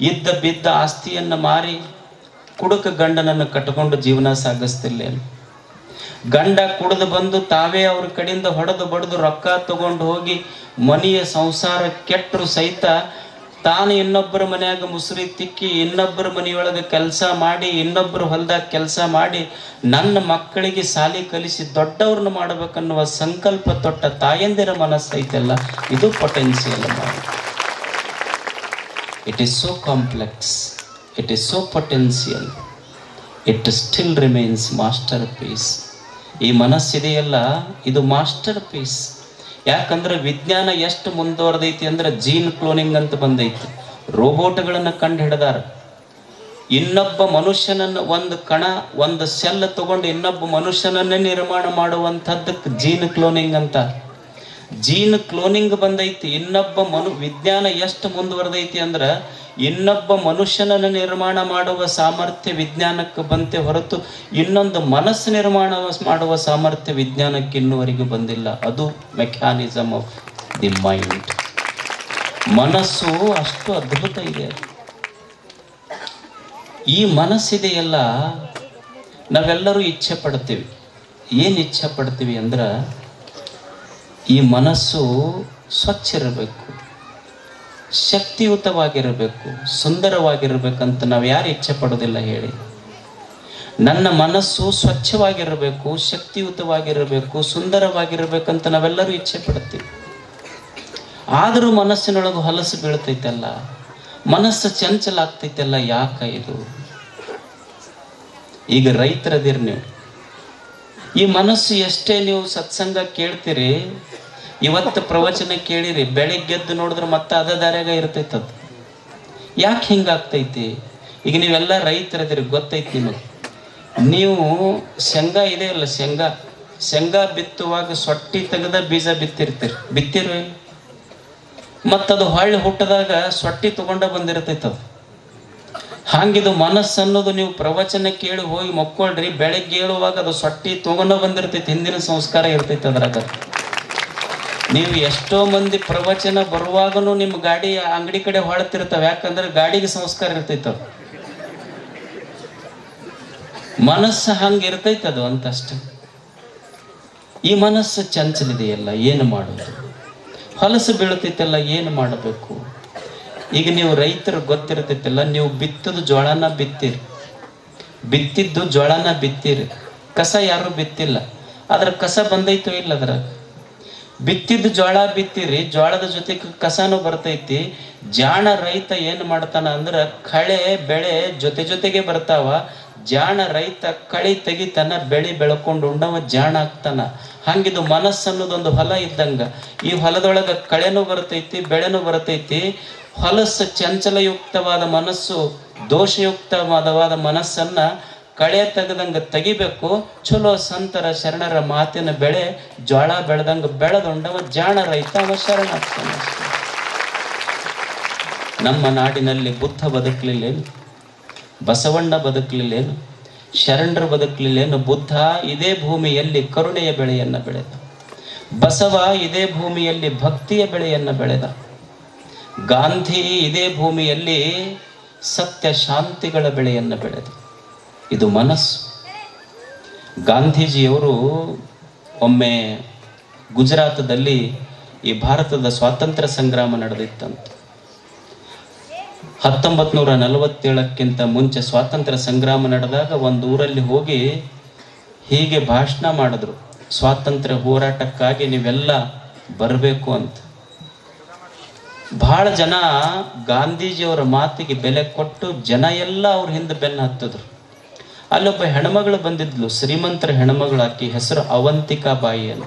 ಇದ್ದ ಬಿದ್ದ ಆಸ್ತಿಯನ್ನು ಮಾರಿ ಕುಡುಕ ಗಂಡನನ್ನು ಕಟ್ಟಿಕೊಂಡು ಜೀವನ ಸಾಗಿಸ್ತಿಲ್ಲೇನು ಗಂಡ ಕುಡಿದು ಬಂದು ತಾವೇ ಅವ್ರ ಕಡೆಯಿಂದ ಹೊಡೆದು ಬಡಿದು ರೊಕ್ಕ ತಗೊಂಡು ಹೋಗಿ ಮನೆಯ ಸಂಸಾರ ಕೆಟ್ಟರು ಸಹಿತ ತಾನು ಇನ್ನೊಬ್ಬರ ಮನೆಯಾಗ ಮುಸುರಿ ತಿಕ್ಕಿ ಇನ್ನೊಬ್ಬರ ಮನೆಯೊಳಗೆ ಕೆಲಸ ಮಾಡಿ ಇನ್ನೊಬ್ಬರ ಹೊಲದಾಗ ಕೆಲಸ ಮಾಡಿ ನನ್ನ ಮಕ್ಕಳಿಗೆ ಸಾಲಿ ಕಲಿಸಿ ದೊಡ್ಡವ್ರನ್ನ ಮಾಡಬೇಕನ್ನುವ ಸಂಕಲ್ಪ ತೊಟ್ಟ ತಾಯಂದಿರ ಮನಸ್ಸೈತಲ್ಲ. ಇದು ಪೊಟೆನ್ಸಿಯಲ್ ಮಾಡಿ it is so complex, it is so potential, it still remains masterpiece. ಈ ಮನಸ್ಸಿದೆಯಲ್ಲ ಇದು ಮಾಸ್ಟರ್ ಪೀಸ್ ಯಾಕಂದ್ರೆ ವಿಜ್ಞಾನ ಎಷ್ಟು ಮುಂದುವರೆದೈತಿ ಅಂದ್ರೆ ಜೀನ್ ಕ್ಲೋನಿಂಗ್ ಅಂತ ಬಂದೈತಿ. ರೋಬೋಟ್ಗಳನ್ನು ಕಂಡು ಹಿಡಿದಾರ ಇನ್ನೊಬ್ಬ ಮನುಷ್ಯನನ್ನು ಒಂದು ಕಣ ಒಂದು ಸೆಲ್ ತಗೊಂಡು ಇನ್ನೊಬ್ಬ ಮನುಷ್ಯನನ್ನೇ ನಿರ್ಮಾಣ ಮಾಡುವಂಥದ್ದಕ್ಕೆ ಜೀನ್ ಕ್ಲೋನಿಂಗ್ ಅಂತ. ಜೀನ್ ಕ್ಲೋನಿಂಗ್ ಬಂದೈತಿ, ಇನ್ನೊಬ್ಬ ಮನು, ವಿಜ್ಞಾನ ಎಷ್ಟು ಮುಂದುವರೆದೈತಿ ಅಂದ್ರೆ, ಇನ್ನೊಬ್ಬ ಮನುಷ್ಯನನ್ನು ನಿರ್ಮಾಣ ಮಾಡುವ ಸಾಮರ್ಥ್ಯ ವಿಜ್ಞಾನಕ್ಕೆ ಬಂತೆ ಹೊರತು ಇನ್ನೊಂದು ಮನಸ್ಸು ನಿರ್ಮಾಣ ಮಾಡುವ ಸಾಮರ್ಥ್ಯ ವಿಜ್ಞಾನಕ್ಕೆ ಇನ್ನುವರೆಗೂ ಬಂದಿಲ್ಲ. ಅದು ಮೆಕ್ಯಾನಿಸಮ್ ಆಫ್ ದಿ ಮೈಂಡ್. ಮನಸ್ಸು ಅಷ್ಟು ಅದ್ಭುತ ಇದೆ. ಈ ಮನಸ್ಸಿದೆಯಲ್ಲ ನಾವೆಲ್ಲರೂ ಇಚ್ಛೆ ಪಡ್ತೀವಿ. ಏನು ಇಚ್ಛೆ ಪಡ್ತೀವಿ ಅಂದ್ರೆ ಈ ಮನಸ್ಸು ಸ್ವಚ್ಛ ಇರಬೇಕು ಶಕ್ತಿಯುತವಾಗಿರಬೇಕು, ಸುಂದರವಾಗಿರಬೇಕಂತ ನಾವು ಯಾರು ಇಚ್ಛೆ ಪಡೋದಿಲ್ಲ ಹೇಳಿ. ನನ್ನ ಮನಸ್ಸು ಸ್ವಚ್ಛವಾಗಿರಬೇಕು, ಶಕ್ತಿಯುತವಾಗಿರಬೇಕು, ಸುಂದರವಾಗಿರಬೇಕಂತ ನಾವೆಲ್ಲರೂ ಇಚ್ಛೆ ಪಡ್ತೀವಿ. ಆದರೂ ಮನಸ್ಸಿನೊಳಗೆ ಹೊಲಸು ಬೀಳ್ತೈತಲ್ಲ, ಮನಸ್ಸು ಚಂಚಲ ಆಗ್ತೈತಲ್ಲ ಯಾಕ ಇದು? ಈಗ ರೈತರದಿರ್ ನೀವು. ಈ ಮನಸ್ಸು ಎಷ್ಟೇ ನೀವು ಸತ್ಸಂಗ ಕೇಳ್ತೀರಿ, ಇವತ್ತು ಪ್ರವಚನ ಕೇಳಿರಿ ಬೆಳಿಗ್ಗೆದ್ದು ನೋಡಿದ್ರೆ ಮತ್ತೆ ಅದ ದಾರ್ಯಾಗ ಇರ್ತೈತೆ ಯಾಕೆ ಹಿಂಗಾಗ್ತೈತಿ? ಈಗ ನೀವೆಲ್ಲ ರೈತರದಿರಿ ಗೊತ್ತೈತಿ ನಿಮಗೆ. ನೀವು ಶೇಂಗಾ ಇದೆ ಅಲ್ಲ ಶೇಂಗಾ? ಶೇಂಗಾ ಬಿತ್ತುವಾಗ ಸೊಟ್ಟಿ ತೆಗೆದ ಬೀಜ ಬಿತ್ತಿರ್ತೀರಿ. ಬಿತ್ತಿರಿ ಮತ್ತದು ಹೊಳ್ಳಿ ಹುಟ್ಟದಾಗ ಸೊಟ್ಟಿ ತಗೊಂಡ ಬಂದಿರ್ತೈತೆ ಹಾಗಿದು ಮನಸ್ಸು ಅನ್ನೋದು ನೀವು ಪ್ರವಚನ ಕೇಳಿ ಹೋಗಿ ಮಕ್ಕೊಳ್ರಿ, ಬೆಳಗ್ಗೆ ಹೇಳುವಾಗ ಅದು ಸೊಟ್ಟಿ ತಗೊಂಡ ಬಂದಿರ್ತೈತಿ, ಹಿಂದಿನ ಸಂಸ್ಕಾರ ಇರ್ತೈತೆ ಅದ್ರಾಗ. ನೀವು ಎಷ್ಟೋ ಮಂದಿ ಪ್ರವಚನ ಬರುವಾಗನು ನಿಮ್ಮ ಗಾಡಿ ಅಂಗಡಿ ಕಡೆ ಹೊಳತಿರ್ತಾವ ಯಾಕಂದ್ರೆ ಗಾಡಿಗೆ ಸಂಸ್ಕಾರ ಇರ್ತೈತ ಮನಸ್ಸು ಹಂಗೆ ಅದು ಅಂತಷ್ಟೇ. ಈ ಮನಸ್ಸು ಚಂಚಲಿದೆಯಲ್ಲ ಏನು ಮಾಡೋದು? ಹೊಲಸು ಬೀಳ್ತೈತಲ್ಲ, ಏನು ಮಾಡಬೇಕು? ಈಗ ನೀವು ರೈತರು ಗೊತ್ತಿರ್ತೈತಲ್ಲ, ನೀವು ಬಿತ್ತದ ಜೋಳನ ಬಿತ್ತೀರಿ. ಬಿತ್ತಿದ್ದು ಜೋಳನ ಬಿತ್ತೀರಿ. ಕಸ ಯಾರು ಬಿತ್ತಿಲ್ಲ. ಅದ್ರ ಕಸ ಬಂದೈತೋ ಇಲ್ಲ ಅದ್ರ? ಬಿತ್ತಿದ್ದು ಜೋಳ ಬಿತ್ತೀರಿ ಜೋಳದ ಜೊತೆಗೆ ಕಸನೂ ಬರ್ತೈತಿ. ಜಾಣ ರೈತ ಏನು ಮಾಡ್ತಾನ ಅಂದ್ರ ಕಳೆ, ಬೆಳೆ ಜೊತೆ ಜೊತೆಗೆ ಬರ್ತಾವ. ಜಾಣ ರೈತ ಕಳಿ ತೆಗಿತಾನ, ಬೆಳಿ ಬೆಳ್ಕೊಂಡು ಉಂಡವ ಜಾಣ ಆಗ್ತಾನ. ಹಂಗಿದು ಮನಸ್ಸನ್ನೋದೊಂದು ಹೊಲ ಇದ್ದಂಗ. ಈ ಹೊಲದೊಳಗ ಕಳೆನೂ ಬರ್ತೈತಿ, ಬೆಳೆನೂ ಬರ್ತೈತಿ. ಹೊಲಸು ಚಂಚಲಯುಕ್ತವಾದ ಮನಸ್ಸು, ದೋಷಯುಕ್ತವಾದವಾದ ಮನಸ್ಸನ್ನ ಕಳೆ ತೆಗೆದಂಗ ತೆಗಿಬೇಕು, ಚಲೋ ಸಂತರ ಶರಣರ ಮಾತಿನ ಬೆಳೆ, ಜ್ವಾಳ ಬೆಳೆದಂಗ ಬೆಳೆದೊಂಡವ ಜಾಣ ರೈತ ಅವ ಶರಣ. ನಮ್ಮ ನಾಡಿನಲ್ಲಿ ಬುದ್ಧ ಬದುಕಲಿಲ್ಲೇನು? ಬಸವಣ್ಣ ಬದುಕಲಿಲ್ಲೇನು? ಶರಣರು ಬದುಕಲಿಲ್ಲೇನು? ಬುದ್ಧ ಇದೇ ಭೂಮಿಯಲ್ಲಿ ಕರುಣೆಯ ಬೆಳೆಯನ್ನ ಬೆಳೆದ. ಬಸವ ಇದೇ ಭೂಮಿಯಲ್ಲಿ ಭಕ್ತಿಯ ಬೆಳೆಯನ್ನ ಬೆಳೆದ. ಗಾಂಧಿ ಇದೇ ಭೂಮಿಯಲ್ಲಿ ಸತ್ಯ ಶಾಂತಿಗಳ ಬೆಳೆಯನ್ನು ಬೆಳೆದು. ಇದು ಮನಸ್ಸು. ಗಾಂಧೀಜಿಯವರು ಒಮ್ಮೆ ಗುಜರಾತದಲ್ಲಿ ಈ ಭಾರತದ ಸ್ವಾತಂತ್ರ್ಯ ಸಂಗ್ರಾಮ ನಡೆದಿತ್ತಂತ. ಹತ್ತೊಂಬತ್ ನೂರ ನಲವತ್ತೇಳಕ್ಕಿಂತ ಮುಂಚೆ ಸ್ವಾತಂತ್ರ್ಯ ಸಂಗ್ರಾಮ ನಡೆದಾಗ ಒಂದು ಊರಲ್ಲಿ ಹೋಗಿ ಹೀಗೆ ಭಾಷಣ ಮಾಡಿದ್ರು. ಸ್ವಾತಂತ್ರ್ಯ ಹೋರಾಟಕ್ಕಾಗಿ ನೀವೆಲ್ಲ ಬರಬೇಕು ಅಂತ. ಬಹಳ ಜನ ಗಾಂಧೀಜಿಯವರ ಮಾತಿಗೆ ಬೆಲೆ ಕೊಟ್ಟು ಜನ ಎಲ್ಲ ಅವ್ರ ಹಿಂದೆ ಬೆನ್ನು ಹತ್ತಿದ್ರು. ಅಲ್ಲೊಬ್ಬ ಹೆಣ್ಮಗಳು ಬಂದಿದ್ಲು, ಶ್ರೀಮಂತರ ಹೆಣ್ಮಗಳು, ಆಕಿ ಹೆಸರು ಅವಂತಿಕಾ ಬಾಯಿ ಅಂತ.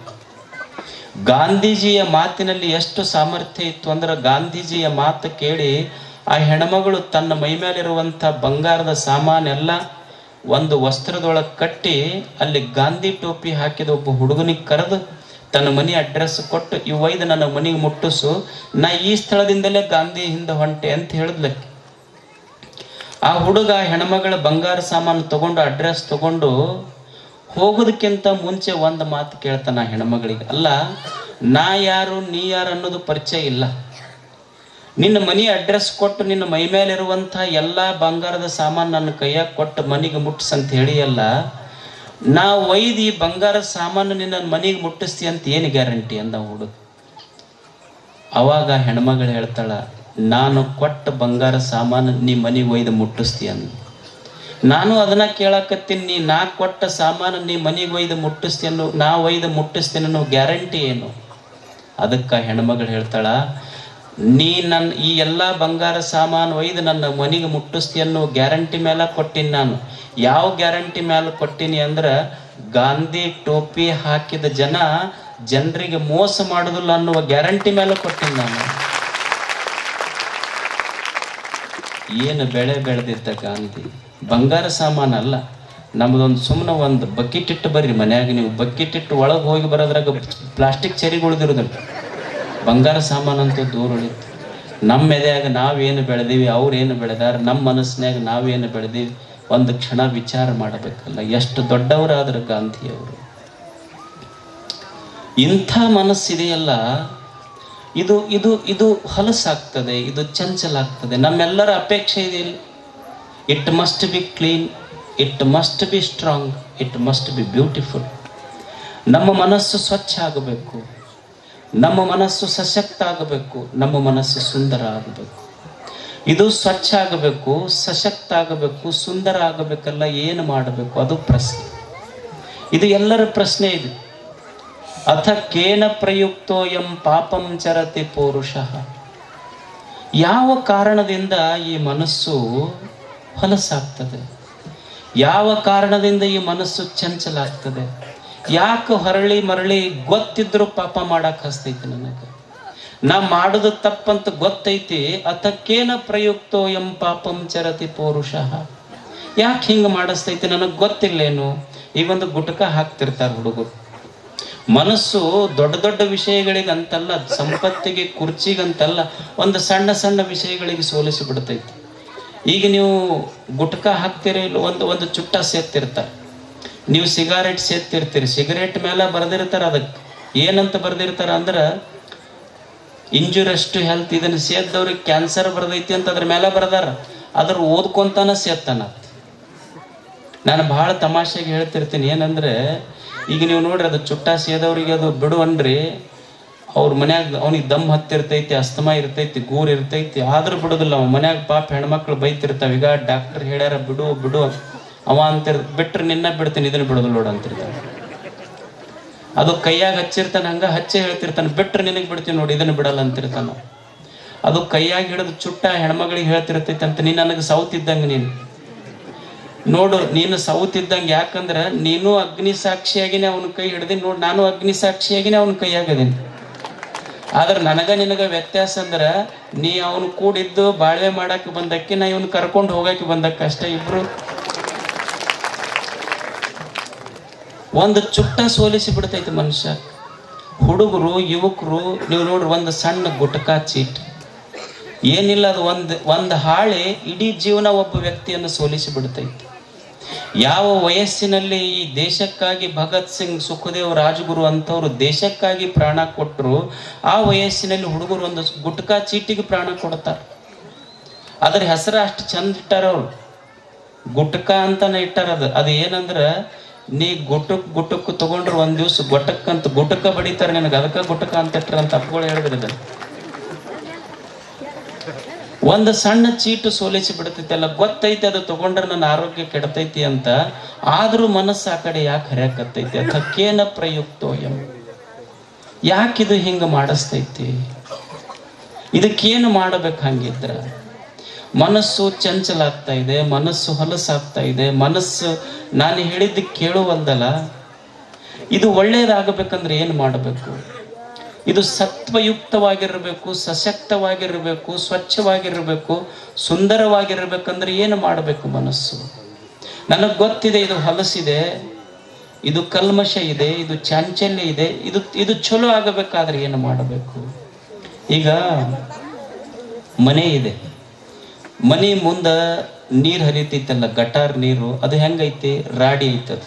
ಗಾಂಧೀಜಿಯ ಮಾತಿನಲ್ಲಿ ಎಷ್ಟು ಸಾಮರ್ಥ್ಯ ಇತ್ತು ಅಂದ್ರೆ ಗಾಂಧೀಜಿಯ ಮಾತು ಕೇಳಿ ಆ ಹೆಣ್ಮಗಳು ತನ್ನ ಮೈ ಮೇಲಿರುವಂಥ ಬಂಗಾರದ ಸಾಮಾನೆಲ್ಲ ಒಂದು ವಸ್ತ್ರದೊಳಗೆ ಕಟ್ಟಿ ಅಲ್ಲಿ ಗಾಂಧಿ ಟೋಪಿ ಹಾಕಿದ ಒಬ್ಬ ಹುಡುಗನಿಗೆ ಕರೆದು ತನ್ನ ಮನೆ ಅಡ್ರೆಸ್ ಕೊಟ್ಟು ಒಯ್ದು ನನ್ನ ಮನೆಗೆ ಮುಟ್ಟಿಸು, ನಾ ಈ ಸ್ಥಳದಿಂದಲೇ ಗಾಂಧಿ ಹಿಂದೆ ಹೊಂಟೆ ಅಂತ ಹೇಳಿದ್ಲಕ್ಕೆ ಆ ಹುಡುಗ ಹೆಣ್ಮಗಳ ಬಂಗಾರ ಸಾಮಾನು ತಗೊಂಡು ಅಡ್ರೆಸ್ ತಗೊಂಡು ಹೋಗೋದಕ್ಕಿಂತ ಮುಂಚೆ ಒಂದು ಮಾತು ಕೇಳ್ತಾನ ಹೆಣ್ಮಗಳಿಗೆ. ಅಲ್ಲ, ನಾ ಯಾರು, ನೀ ಯಾರು ಅನ್ನೋದು ಪರಿಚಯ ಇಲ್ಲ. ನಿನ್ನ ಮನಿ ಅಡ್ರೆಸ್ ಕೊಟ್ಟು ನಿನ್ನ ಮೈ ಮೇಲಿರುವಂಥ ಎಲ್ಲ ಬಂಗಾರದ ಸಾಮಾನು ನನ್ನ ಕೈಯಾಗ ಕೊಟ್ಟು ಮನೆಗೆ ಅಂತ ಹೇಳಿಯಲ್ಲ ನಾ ಒಯ್ದು ಬಂಗಾರ ಸಾಮಾನು ನಿನ್ನ ಮನೆಗೆ ಮುಟ್ಟಿಸ್ತಿ ಅಂತ ಏನು ಗ್ಯಾರಂಟಿ ಅಂದ ಹುಡುಗ ಅವಾಗ ಹೆಣ್ಮಗಳು ಹೇಳ್ತಾಳ, ನಾನು ಕೊಟ್ಟ ಬಂಗಾರ ಸಾಮಾನು ನೀ ಮನೆಗೆ ಒಯ್ದು ಮುಟ್ಟಿಸ್ತಿ ಅಂದ. ನಾನು ಅದನ್ನ ಕೇಳಕತ್ತೀನಿ, ನೀ ನಾ ಕೊಟ್ಟ ಸಾಮಾನು ನೀ ಮನೆಗೆ ಒಯ್ದು ಮುಟ್ಟಿಸ್ತಿ ಅನ್ನೋ ನಾ ಒಯ್ದು ಮುಟ್ಟಿಸ್ತೀನಿ ಗ್ಯಾರಂಟಿ ಏನು? ಅದಕ್ಕೆ ಹೆಣ್ಮಗಳು ಹೇಳ್ತಾಳ ನೀ ನನ್ನ ಈ ಎಲ್ಲ ಬಂಗಾರ ಸಾಮಾನು ಒಯ್ದು ನನ್ನ ಮನೆಗೆ ಮುಟ್ಟಿಸ್ತಿ ಅನ್ನೋ ಗ್ಯಾರಂಟಿ ಮೇಲೆ ಕೊಟ್ಟಿನಿ ನಾನು. ಯಾವ ಗ್ಯಾರಂಟಿ ಮೇಲೆ ಕೊಟ್ಟಿನಿ ಅಂದ್ರೆ ಗಾಂಧಿ ಟೋಪಿ ಹಾಕಿದ ಜನ ಜನರಿಗೆ ಮೋಸ ಮಾಡೋದಿಲ್ಲ ಅನ್ನುವ ಗ್ಯಾರಂಟಿ ಮೇಲೆ ಕೊಟ್ಟಿನಿ ನಾನು. ಏನು ಬೆಳೆ ಬೆಳೆದಿದ್ದ ಗಾಂಧಿ? ಬಂಗಾರ ಸಾಮಾನು ಅಲ್ಲ. ನಮ್ದೊಂದು ಸುಮ್ಮನೆ ಒಂದು ಬಕೆಟ್ ಇಟ್ಟು ಬರ್ರಿ ಮನ್ಯಾಗ. ನೀವು ಬಕೆಟ್ ಇಟ್ಟು ಒಳಗೆ ಹೋಗಿ ಬರೋದ್ರಾಗ ಪ್ಲಾಸ್ಟಿಕ್ ಚರಿಗೆ ಉಳಿದಿರೋದಿಲ್ಲ ಬಂಗಾರ ಸಾಮಾನಂತೂ ದೂರ ಉಳಿತು ನಮ್ಮ ಎದೆಯಾಗ ನಾವೇನು ಬೆಳೆದೀವಿ, ಅವ್ರೇನು ಬೆಳೆದಾರ ನಮ್ಮ ಮನಸ್ಸಿನಾಗ ನಾವೇನು ಬೆಳೆದೀವಿ, ಒಂದು ಕ್ಷಣ ವಿಚಾರ ಮಾಡಬೇಕಲ್ಲ. ಎಷ್ಟು ದೊಡ್ಡವರಾದ್ರು ಗಾಂಧಿಯವರು. ಇಂಥ ಮನಸ್ಸಿದೆಯಲ್ಲ, ಇದು ಇದು ಇದು ಹೊಲಸಾಗ್ತದೆ, ಇದು ಚಂಚಲಾಗ್ತದೆ. ನಮ್ಮೆಲ್ಲರ ಅಪೇಕ್ಷೆ ಇದೆ it must be clean it must be strong it must be beautiful ನಮ್ಮ ಮನಸ್ಸು ಸ್ವಚ್ಛ ಆಗಬೇಕು. ನಮ್ಮ ಮನಸ್ಸು ಸಶಕ್ತ ಆಗಬೇಕು ನಮ್ಮ ಮನಸ್ಸು ಸುಂದರ ಆಗಬೇಕು ಇದು ಸ್ವಚ್ಛ ಆಗಬೇಕು ಸಶಕ್ತ ಆಗಬೇಕು ಸುಂದರ ಆಗಬೇಕಲ್ಲ ಏನು ಮಾಡಬೇಕು, ಅದು ಪ್ರಶ್ನೆ. ಇದು ಎಲ್ಲರ ಪ್ರಶ್ನೆ ಇದು. ಅಥ ಕೇನ ಪ್ರಯುಕ್ತೋ ಎಂ ಪಾಪಂ ಚರತಿ ಪೌರುಷ. ಯಾವ ಕಾರಣದಿಂದ ಈ ಮನಸ್ಸು ಹೊಲಸಾಗ್ತದೆ ಯಾವ ಕಾರಣದಿಂದ ಈ ಮನಸ್ಸು ಚಂಚಲಾಗ್ತದೆ? ಯಾಕೆ ಹೊರಳಿ ಮರಳಿ ಗೊತ್ತಿದ್ರು ಪಾಪ ಮಾಡಕ್ ಹಸ್ತೈತಿ ನನಗೆ? ನಾ ಮಾಡುದು ತಪ್ಪಂತ ಗೊತ್ತೈತಿ ಅತಕ್ಕೇನ ಪ್ರಯುಕ್ತೋ ಎಂ ಪಾಪಂ ಚರತಿ ಪೌರುಷ? ಯಾಕೆ ಹಿಂಗೆ ಮಾಡಿಸ್ತೈತಿ ನನಗೆ ಗೊತ್ತಿಲ್ಲೇನು? ಈ ಒಂದು ಗುಟಕ ಹಾಕ್ತಿರ್ತಾರೆ ಹುಡುಗರು. ಮನಸ್ಸು ದೊಡ್ಡ ದೊಡ್ಡ ವಿಷಯಗಳಿಗಂತಲ್ಲ, ಸಂಪತ್ತಿಗೆ ಕುರ್ಚಿಗಂತಲ್ಲ, ಒಂದು ಸಣ್ಣ ಸಣ್ಣ ವಿಷಯಗಳಿಗೆ ಸೋಲಿಸಿ ಬಿಡ್ತೈತಿ. ಈಗ ನೀವು ಗುಟ್ಕ ಹಾಕ್ತಿರ ಒಂದು ಒಂದು ಚುಟ್ಟ ಸೇರ್ತಿರ್ತಾರೆ. ನೀವು ಸಿಗಾರೆಟ್ ಸೇರ್ತಿರ್ತೀರಿ ಸಿಗರೇಟ್ ಮೇಲೆ ಬರೆದಿರ್ತಾರೆ ಅದಕ್ಕೆ ಏನಂತ ಬರೆದಿರ್ತಾರೆ ಅಂದ್ರೆ, ಇಂಜುರಷ್ಟು ಹೆಲ್ತ್ ಇದನ್ನು ಸೇದ್ದವ್ರಿಗೆ ಕ್ಯಾನ್ಸರ್ ಬರ್ದೈತಿ ಅಂತ ಅದ್ರ ಮೇಲೆ ಬರ್ದಾರ. ಅದ್ರ ಓದ್ಕೊಂತಾನ ಸೇತ್ತಾನ ನಾನು ಬಹಳ ತಮಾಷೆಗೆ ಹೇಳ್ತಿರ್ತೀನಿ. ಏನಂದ್ರೆ, ಈಗ ನೀವು ನೋಡ್ರಿ, ಅದು ಚುಟ್ಟ ಸೇದವ್ರಿಗೆ ಅದು ಬಿಡು ಅನ್ರಿ ಅವ್ರ ಮನ್ಯಾಗ ಅವ್ನಿಗೆ ದಮ್ ಹತ್ತಿರ್ತೈತಿ, ಅಸ್ತಮ ಇರ್ತೈತಿ, ಗೂರ್ ಇರ್ತೈತಿ. ಆದ್ರೂ ಬಿಡುದಿಲ್ಲ. ಅವ್ನ ಮನ್ಯಾಗ ಪಾಪ ಹೆಣ್ಮಕ್ಳು ಬೈತಿರ್ತಾವ. ಈಗ ಡಾಕ್ಟರ್ ಹೇಳ್ಯಾರ, ಬಿಡು ಬಿಡು ಅವ ಅಂತಿರ್ ಬಿಟ್ರೆ ನಿನ್ನ ಬಿಡ್ತೀನಿ, ಇದನ್ನ ಬಿಡೋದು ನೋಡು ಅಂತಿರ್ತಾನೆ. ಅದು ಕೈಯಾಗ ಹಚ್ಚಿರ್ತಾನೆ, ಹಂಗ ಹಚ್ಚೆ ಹೇಳ್ತಿರ್ತಾನೆ, ಬಿಟ್ರೆ ನಿನಗೆ ಬಿಡ್ತೀನಿ ನೋಡಿ, ಇದನ್ನ ಬಿಡಲ್ಲ ಅಂತಿರ್ತಾನ ಅದು ಕೈಯಾಗ ಹಿಡಿದು ಚುಟ್ಟ ಹೆಣ್ಮಗಳಿಗೆ ಹೇಳ್ತಿರ್ತೈತೆ ಅಂತ ನೀನು ನನಗೆ ಸೌತ್ ಇದ್ದಂಗ ನೀನು. ನೋಡು, ನೀನು ಸೌತ್ ಇದ್ದಂಗೆ ಯಾಕಂದ್ರೆ ನೀನು ಅಗ್ನಿ ಸಾಕ್ಷಿಯಾಗಿನೇ ಅವನ ಕೈ ಹಿಡ್ದೀನಿ, ನೋಡಿ ನಾನು ಅಗ್ನಿ ಸಾಕ್ಷಿಯಾಗಿನೇ ಅವನ ಕೈಯಾಗದೀನಿ. ಆದ್ರೆ ನನಗ ನಿನಗ ವ್ಯತ್ಯಾಸ ಅಂದ್ರ ನೀ ಅವನು ಕೂಡಿದ್ದು ಬಾಳ್ವೆ ಮಾಡಕ್ಕೆ ಬಂದಕ್ಕೆ ನಾ ಇವನು ಕರ್ಕೊಂಡು ಹೋಗಕ್ಕೆ ಬಂದಕ್ಕೆ ಅಷ್ಟೇ ಇಬ್ರು. ಒಂದು ಚುಟ್ಟ ಸೋಲಿಸಿ ಬಿಡ್ತೈತಿ ಮನುಷ್ಯ. ಹುಡುಗರು, ಯುವಕರು, ನೀವು ನೋಡ್ರಿ ಒಂದು ಸಣ್ಣ ಗುಟ್ಕಾ ಚೀಟ್. ಏನಿಲ್ಲ ಅದು ಒಂದು ಒಂದು ಹಾಳೆ ಇಡೀ ಜೀವನ ಒಬ್ಬ ವ್ಯಕ್ತಿಯನ್ನು ಸೋಲಿಸಿ ಬಿಡ್ತೈತಿ. ಯಾವ ವಯಸ್ಸಿನಲ್ಲಿ ಈ ದೇಶಕ್ಕಾಗಿ ಭಗತ್ ಸಿಂಗ್, ಸುಖದೇವ್, ರಾಜಗುರು ಅಂಥವ್ರು ದೇಶಕ್ಕಾಗಿ ಪ್ರಾಣ ಕೊಟ್ಟರು ಆ ವಯಸ್ಸಿನಲ್ಲಿ ಹುಡುಗರು ಒಂದು ಗುಟ್ಕಾ ಚೀಟಿಗೆ ಪ್ರಾಣ ಕೊಡ್ತಾರೆ. ಅದ್ರ ಹೆಸರು ಅಷ್ಟು ಚಂದ ಇಟ್ಟಾರ ಅವ್ರು. ಗುಟ್ಕಾ ಅಂತಾನೆ ಇಟ್ಟಾರ ಅದು. ಅದು ಏನಂದ್ರ ನೀ ಗುಟಕ್ ಗುಟಕ್ ತಗೊಂಡ್ರೆ ಒಂದ್ ದಿವ್ಸ ಗೊಟ್ಟಕ್ಕಂತ ಗುಟಕ ಬಡಿತಾರೆ ನಿನಗೆ, ಅದಕ್ಕ ಗುಟಕ ಅಂತ ಅಂತ ಅಪ್ಪಗಳು ಹೇಳಿದ್ರು ಇದನ್ನ ಒಂದು ಸಣ್ಣ ಚೀಟು ಸೋಲಿಸಿ ಬಿಡ್ತೈತಿ ಅಲ್ಲ, ಗೊತ್ತೈತಿ ಅದು ತಗೊಂಡ್ರೆ ನನ್ನ ಆರೋಗ್ಯ ಕೆಡತೈತಿ ಅಂತ, ಆದ್ರೂ ಮನಸ್ಸು ಆ ಕಡೆ ಯಾಕೆ ಹರಿಯಾಕತ್ತೈತಿ? ಅದಕ್ಕೇನ ಪ್ರಯುಕ್ತೋ ಎಂ. ಯಾಕಿದು ಹಿಂಗ ಮಾಡಿಸ್ತೈತಿ? ಇದಕ್ಕೇನು ಮಾಡಬೇಕು ಹಂಗಿದ್ರ? ಮನಸ್ಸು ಚಂಚಲಾಗ್ತಾ ಇದೆ, ಮನಸ್ಸು ಹೊಲಸಾಗ್ತಾ ಇದೆ, ಮನಸ್ಸು ನಾನು ಹೇಳಿದ್ದು ಕೇಳುವಲ್ದಲ್ಲ ಇದು ಒಳ್ಳೆಯದಾಗಬೇಕಂದ್ರೆ ಏನು ಮಾಡಬೇಕು? ಇದು ಸತ್ವಯುಕ್ತವಾಗಿರಬೇಕು, ಸಶಕ್ತವಾಗಿರಬೇಕು, ಸ್ವಚ್ಛವಾಗಿರಬೇಕು, ಸುಂದರವಾಗಿರಬೇಕಂದ್ರೆ ಏನು ಮಾಡಬೇಕು ಮನಸ್ಸು? ನನಗೆ ಗೊತ್ತಿದೆ ಇದು ಹೊಲಸಿದೆ, ಇದು ಕಲ್ಮಶ ಇದೆ, ಇದು ಚಾಂಚಲ್ಯ ಇದೆ, ಇದು ಇದು ಚಲೋ ಆಗಬೇಕಾದ್ರೆ ಏನು ಮಾಡಬೇಕು? ಈಗ ಮನೆ ಇದೆ. ಮನೆ ಮುಂದ ನೀರು ಹರಿತೈತಲ್ಲ ಗಟಾರ್ ನೀರು, ಅದು ಹೆಂಗೈತಿ? ರಾಡಿ ಐತದ.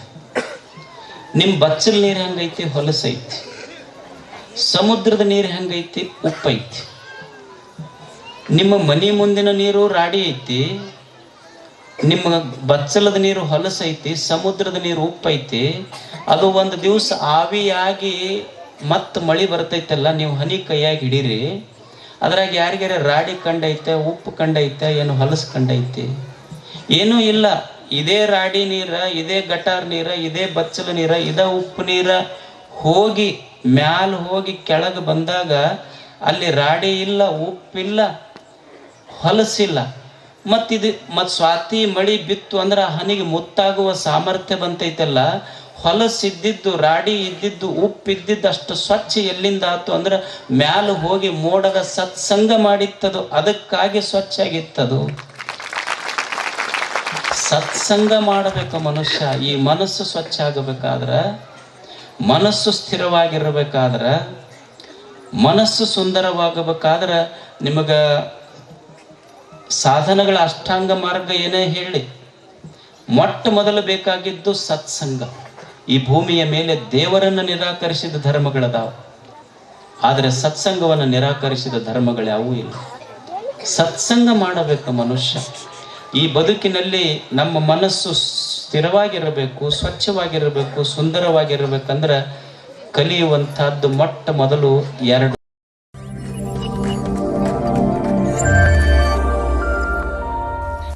ನಿಮ್ ಬಚ್ಚಲ್ ನೀರು ಹೆಂಗೈತಿ? ಹೊಲಸೈತಿ. ಸಮುದ್ರದ ನೀರು ಹೆಂಗೈತಿ? ಉಪ್ಪೈತಿ. ನಿಮ್ಮ ಮನಿ ಮುಂದಿನ ನೀರು ರಾಡಿ ಐತಿ, ನಿಮ್ಮ ಬಚ್ಚಲದ ನೀರು ಹೊಲಸೈತಿ, ಸಮುದ್ರದ ನೀರು ಉಪ್ಪೈತಿ. ಅದು ಒಂದು ದಿವಸ ಆವಿಯಾಗಿ ಮತ್ತೆ ಮಳಿ ಬರ್ತೈತಲ್ಲ, ನೀವು ಹನಿ ಕೈಯಾಗಿ ಹಿಡೀರಿ. ಅದ್ರಾಗ ಯಾರಿಗಾರ ರಾಡಿ ಕಂಡೈತೆ ಉಪ್ಪು ಕಂಡೈತೆ ಏನು ಹೊಲಸು ಕಂಡೈತಿ ಏನೂ ಇಲ್ಲ. ಇದೇ ರಾಡಿ ನೀರ, ಇದೇ ಗಟಾರ್ ನೀರ, ಇದೇ ಬಚ್ಚಲು ನೀರ, ಇದೇ ಉಪ್ಪು ನೀರ ಹೋಗಿ, ಮ್ಯಾಲ ಹೋಗಿ ಕೆಳಗೆ ಬಂದಾಗ ಅಲ್ಲಿ ರಾಡಿ ಇಲ್ಲ, ಉಪ್ಪಿಲ್ಲ, ಹೊಲಸಿಲ್ಲ. ಮತ್ತಿದು ಮತ್ತು ಸ್ವಾತಿ ಮಳಿ ಬಿತ್ತು ಅಂದ್ರೆ ಹನಿಗೆ ಮುತ್ತಾಗುವ ಸಾಮರ್ಥ್ಯ ಬಂತೈತಲ್ಲ ಹೊಲಸಿದ್ದಿದ್ದು, ರಾಡಿ ಇದ್ದಿದ್ದು ಉಪ್ಪು ಅಷ್ಟು ಸ್ವಚ್ಛ ಎಲ್ಲಿಂದ ಆತು ಅಂದ್ರೆ ಮ್ಯಾಲ ಹೋಗಿ ಮೋಡದ ಸತ್ಸಂಗ ಮಾಡಿತ್ತದು, ಅದಕ್ಕಾಗಿ ಸ್ವಚ್ಛ ಆಗಿತ್ತದು. ಸತ್ಸಂಗ ಮಾಡಬೇಕು ಮನುಷ್ಯ, ಈ ಮನಸ್ಸು ಸ್ವಚ್ಛ ಆಗಬೇಕಾದ್ರೆ, ಮನಸ್ಸು ಸ್ಥಿರವಾಗಿರಬೇಕಾದ್ರೆ, ಮನಸ್ಸು ಸುಂದರವಾಗಬೇಕಾದ್ರೆ ನಿಮಗ ಸಾಧನಗಳ ಅಷ್ಟಾಂಗ ಮಾರ್ಗ ಏನೇ ಹೇಳಿ, ಮೊಟ್ಟ ಮೊದಲು ಬೇಕಾಗಿದ್ದು ಸತ್ಸಂಗ. ಈ ಭೂಮಿಯ ಮೇಲೆ ದೇವರನ್ನು ನಿರಾಕರಿಸಿದ ಧರ್ಮಗಳದಾವ. ಆದರೆ ಸತ್ಸಂಗವನ್ನು ನಿರಾಕರಿಸಿದ ಧರ್ಮಗಳ್ಯಾವೂ ಇಲ್ಲ. ಸತ್ಸಂಗ ಮಾಡಬೇಕು ಮನುಷ್ಯ. ಈ ಬದುಕಿನಲ್ಲಿ ನಮ್ಮ ಮನಸ್ಸು ಸ್ಥಿರವಾಗಿರಬೇಕು, ಸ್ವಚ್ಛವಾಗಿರಬೇಕು, ಸುಂದರವಾಗಿರಬೇಕಂದ್ರೆ ಕಲಿಯುವಂತಹದ್ದು ಮೊಟ್ಟ ಮೊದಲು ಎರಡು